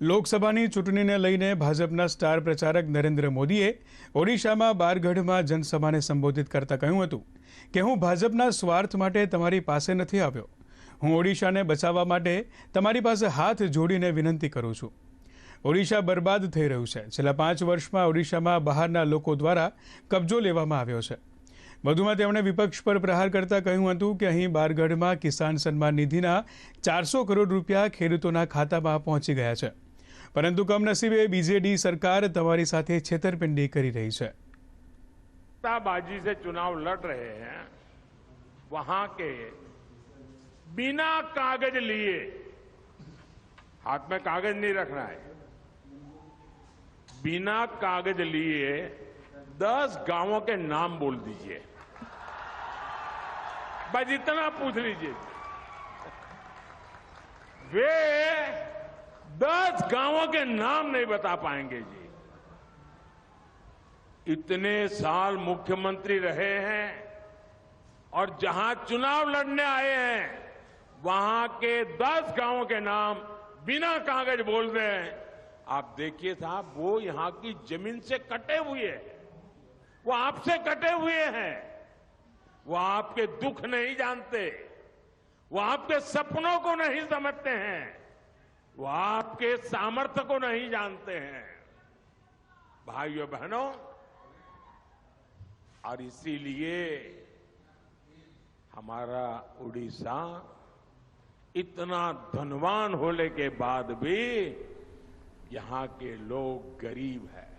લોકસભાની ચૂંટણીને લઈને ભાજપના સ્ટાર પ્રચારક નરેન્દ્ર મોદીએ ઓડિશામાં બારગઢમાં જનસભાને સંબોધિત કરતા કહ્યું હતું કે હું ભાજપના સ્વાર્થ માટે તમારી પાસે નથી આવ્યો. હું ઓડિશાને બચાવવા માટે તમારી પાસે હાથ જોડીને વિનંતી કરું છું. ઓડિશા બરબાદ થઈ રહ્યું છે. છેલ્લા પાંચ વર્ષમાં ઓડિશામાં બહારના લોકો દ્વારા કબજો લેવામાં આવ્યો છે. વધુમાં તેમણે વિપક્ષ પર પ્રહાર કરતા કહ્યું હતું કે અહીં બારગઢમાં કિસાન સન્માન નિધિના ચારસો કરોડ રૂપિયા ખેડૂતોના ખાતામાં પહોંચી ગયા છે. પરંતુ કમનસીબે બીજેડી સરકાર તમારી સાથે છેતરપિંડી કરી રહી છે सत्ताबाजी से चुनाव लड़ रहे हैं वहां के बिना कागज लिए हाथ में कागज नहीं रखना है बिना कागज लिए दस गांवों के नाम बोल दीजिए बस इतना पूछ लीजिए वे दस गाँवों के नाम नहीं बता पाएँगे जी। इतने साल मुख्यमंत्री रहे हैं और जहाँ चुनाव लड़ने आए हैं, वहाँ के दस गाँवों के नाम बिना कागज़ बोल रहे हैं। आप देखिए साहब, वो यहाँ की ज़मीन से कटे हुए हैं। वो आपसे कटे हुए हैं। वो आपके दुख नहीं जानते। वो आपके सपनों को नहीं समझते हैं। वो आपके सामर्थ्य को नहीं जानते हैं। भाइयों बहनों, और इसीलिए हमारा उड़ीसा इतना धनवान होने के बाद भी यहाँ के लोग गरीब है।